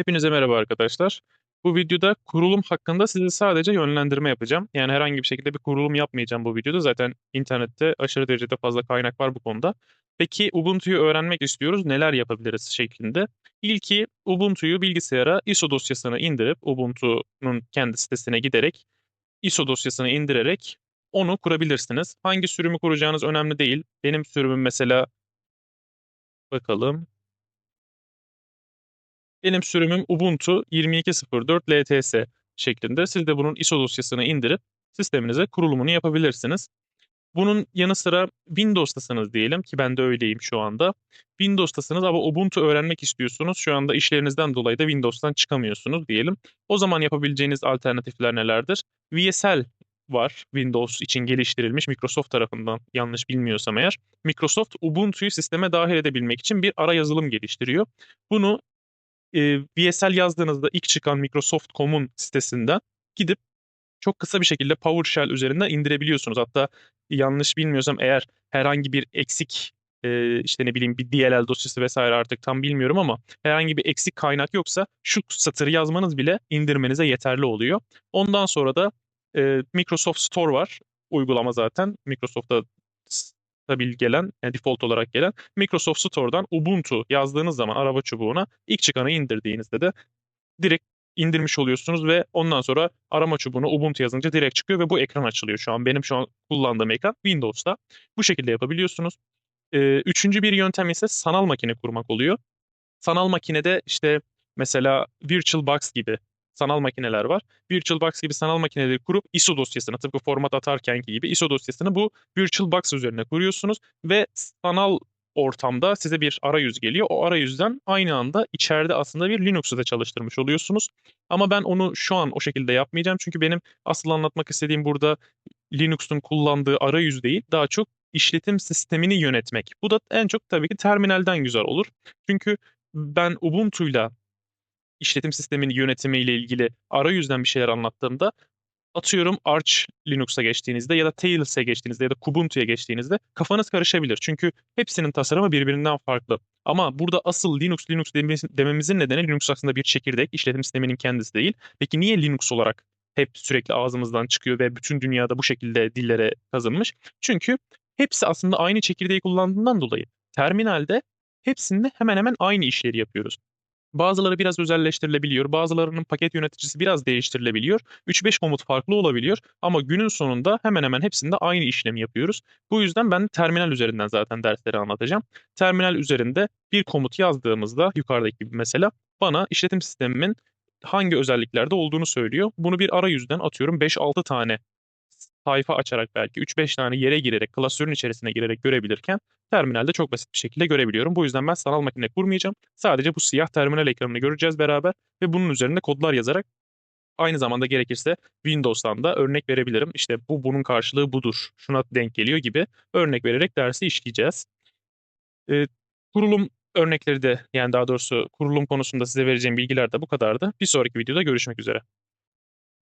Hepinize merhaba arkadaşlar. Bu videoda kurulum hakkında size sadece yönlendirme yapacağım. Yani herhangi bir şekilde bir kurulum yapmayacağım bu videoda. Zaten internette aşırı derecede fazla kaynak var bu konuda. Peki Ubuntu'yu öğrenmek istiyoruz. Neler yapabiliriz şeklinde. İlki Ubuntu'yu bilgisayara ISO dosyasını indirip Ubuntu'nun kendi sitesine giderek ISO dosyasını indirerek onu kurabilirsiniz. Hangi sürümü kuracağınız önemli değil. Benim sürümüm mesela bakalım benim sürümüm Ubuntu 22.04 LTS şeklinde. Siz de bunun ISO dosyasını indirip sisteminize kurulumunu yapabilirsiniz. Bunun yanı sıra Windows'tasınız diyelim ki ben de öyleyim şu anda. Windows'tasınız ama Ubuntu öğrenmek istiyorsunuz. Şu anda işlerinizden dolayı da Windows'tan çıkamıyorsunuz diyelim. O zaman yapabileceğiniz alternatifler nelerdir? VSL var Windows için geliştirilmiş Microsoft tarafından yanlış bilmiyorsam eğer. Microsoft Ubuntu'yu sisteme dahil edebilmek için bir ara yazılım geliştiriyor. Bunu e, VSL yazdığınızda ilk çıkan Microsoft.com'un sitesinden gidip çok kısa bir şekilde PowerShell üzerinden indirebiliyorsunuz. Hatta yanlış bilmiyorsam eğer herhangi bir eksik e, işte ne bileyim bir DLL dosyası vesaire artık tam bilmiyorum ama herhangi bir eksik kaynak yoksa şu satırı yazmanız bile indirmenize yeterli oluyor. Ondan sonra da e, Microsoft Store var uygulama zaten. Microsoft'ta stabil gelen, yani default olarak gelen Microsoft Store'dan Ubuntu yazdığınız zaman araba çubuğuna ilk çıkanı indirdiğinizde de direkt indirmiş oluyorsunuz ve ondan sonra arama çubuğuna Ubuntu yazınca direkt çıkıyor ve bu ekran açılıyor şu an. Benim şu an kullandığım ekran Windows'ta. Bu şekilde yapabiliyorsunuz. Ee, üçüncü bir yöntem ise sanal makine kurmak oluyor. Sanal makinede işte mesela VirtualBox gibi sanal makineler var. VirtualBox gibi sanal makineleri kurup ISO dosyasını tıpkı format atarkenki gibi ISO dosyasını bu VirtualBox üzerine kuruyorsunuz ve sanal ortamda size bir arayüz geliyor. O arayüzden aynı anda içeride aslında bir Linux'u da çalıştırmış oluyorsunuz. Ama ben onu şu an o şekilde yapmayacağım. Çünkü benim asıl anlatmak istediğim burada Linux'un kullandığı arayüz değil, daha çok işletim sistemini yönetmek. Bu da en çok tabii ki terminalden güzel olur. Çünkü ben Ubuntu'yla işletim sisteminin yönetimiyle ilgili arayüzden bir şeyler anlattığımda atıyorum Arch Linux'a geçtiğinizde ya da Tails'e geçtiğinizde ya da Kubuntu'ya geçtiğinizde kafanız karışabilir. Çünkü hepsinin tasarımı birbirinden farklı. Ama burada asıl Linux Linux dememizin nedeni Linux aslında bir çekirdek, işletim sisteminin kendisi değil. Peki niye Linux olarak hep sürekli ağzımızdan çıkıyor ve bütün dünyada bu şekilde dillere kazınmış? Çünkü hepsi aslında aynı çekirdeği kullandığından dolayı terminalde hepsinde hemen hemen aynı işleri yapıyoruz. Bazıları biraz özelleştirilebiliyor, bazılarının paket yöneticisi biraz değiştirilebiliyor. 3-5 komut farklı olabiliyor ama günün sonunda hemen hemen hepsinde aynı işlemi yapıyoruz. Bu yüzden ben terminal üzerinden zaten dersleri anlatacağım. Terminal üzerinde bir komut yazdığımızda yukarıdaki gibi mesela bana işletim sistemimin hangi özelliklerde olduğunu söylüyor. Bunu bir arayüzden atıyorum 5-6 tane sayfa açarak belki 3-5 tane yere girerek, klasörün içerisine girerek görebilirken terminalde çok basit bir şekilde görebiliyorum. Bu yüzden ben sanal makine kurmayacağım. Sadece bu siyah terminal ekranını göreceğiz beraber ve bunun üzerinde kodlar yazarak aynı zamanda gerekirse Windows'tan da örnek verebilirim. İşte bu bunun karşılığı budur, şuna denk geliyor gibi örnek vererek dersi işleyeceğiz. Ee, kurulum örnekleri de yani daha doğrusu kurulum konusunda size vereceğim bilgiler de bu kadardı. Bir sonraki videoda görüşmek üzere.